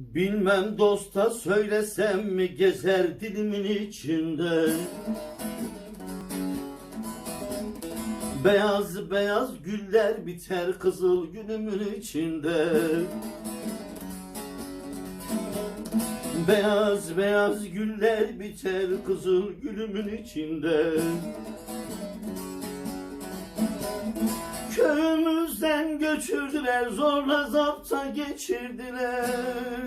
Bilmem dosta söylesem mi gezer dilimin içinde? Beyaz beyaz güller biter kızıl gülümün içinde. Beyaz beyaz güller biter kızıl gülümün içinde. Köyümüzden göçürdüler zorla zapta geçirdiler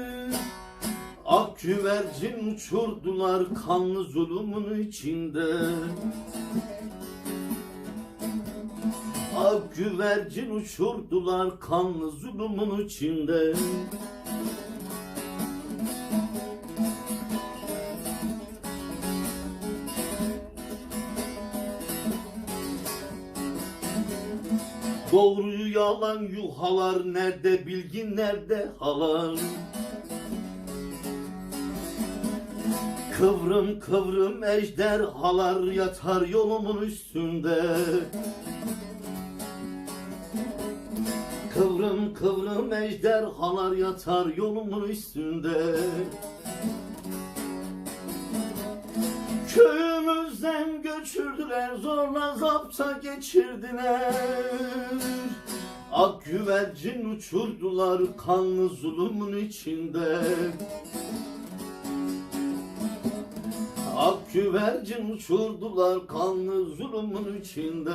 güvercin uçurdular kanlı zulümün içinde. Ak güvercin uçurdular kanlı zulümün içinde. Doğruyu yalan yuhalar nerede bilgin nerede halar Kıvrım kıvrım ejderhalar yatar yolumun üstünde. Kıvrım kıvrım ejderhalar yatar yolumun üstünde. Köyümüzden göçürdüler zorla zapta geçirdiler. Ak güvercin uçurdular kanlı zulümün içinde Ak güvercin uçurdular kanlı zulümün içinde.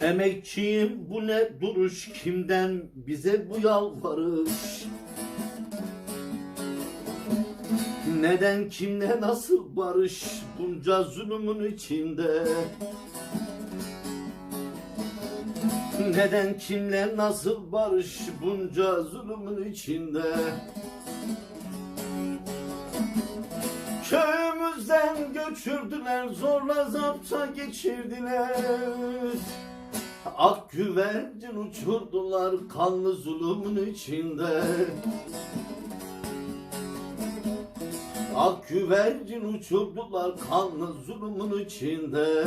Emekçiyim bu ne duruş? Kimden bize bu yalvarış Neden kimle nasıl barış bunca zulümün içinde? Neden kimle nasıl barış bunca zulümün içinde? Köyümüzden göçürdüler zorla zapta geçirdiler. Ak güvercin uçurdular kanlı zulümün içinde Ak güvercin uçurdular kanlı zulümün içinde